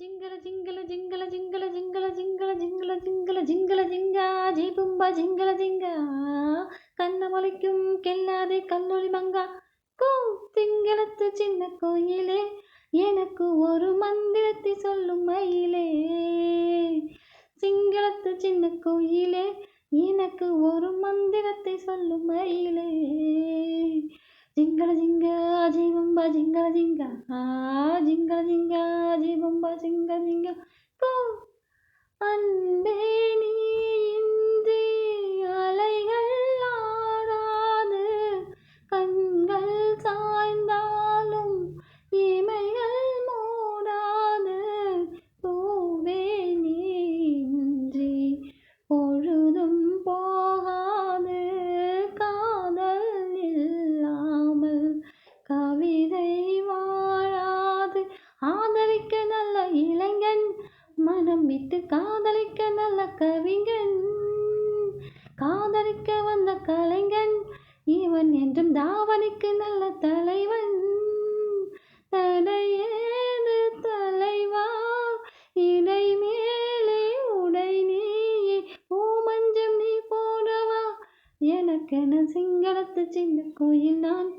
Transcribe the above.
ஜிங்கல ஜிங்கல ஜிங்கல ஜிங்கல ஜிங்கல ஜிங்கல ஜிங்கல ஜிங்கல ஜிங்கல Jirga G பும்பா ஜிங்கல Jirga. கண்ண முளைக்கும் கெல்லாதே கல்லூரி மங்கா. கோ திங்களத்து சின்ன கோயிலே எனக்கு ஒரு மந்திரத்தை சொல்லும் மயிலே. சிங்களத்து சின்ன கோயிலே எனக்கு ஒரு மந்திரத்தை சொல்லும் மயிலே. ஜிங்கல ஜிங்கா ஜீவம்பா ஜிங்கல ஜிங்கா. ஜிங்கல ஜிங்கா. ஜீவம்ப ஜிங்கல சிங்க கோ அன்பே நீ இன்றி அலைகள் ஆறாது கண்கள் சாய்ந்தாலும் இமைகள் மூடாது. பூவே நீ இன்றி பொழுதும் போகாது. காதல் இல்லாமல் கவிதை வா விட்டு காதலிக்க நல்ல கவிஞன். காதலிக்க வந்த கலைஞன். இவன் என்றும் தாவணிக்கு நல்ல தலைவன். தடையேது தலைவா? இடை மேலே உடை நீயே. பூமஞ்சம் நீ போடவா? எனக்கென சிங்களத்து சின்ன கோயில் நான்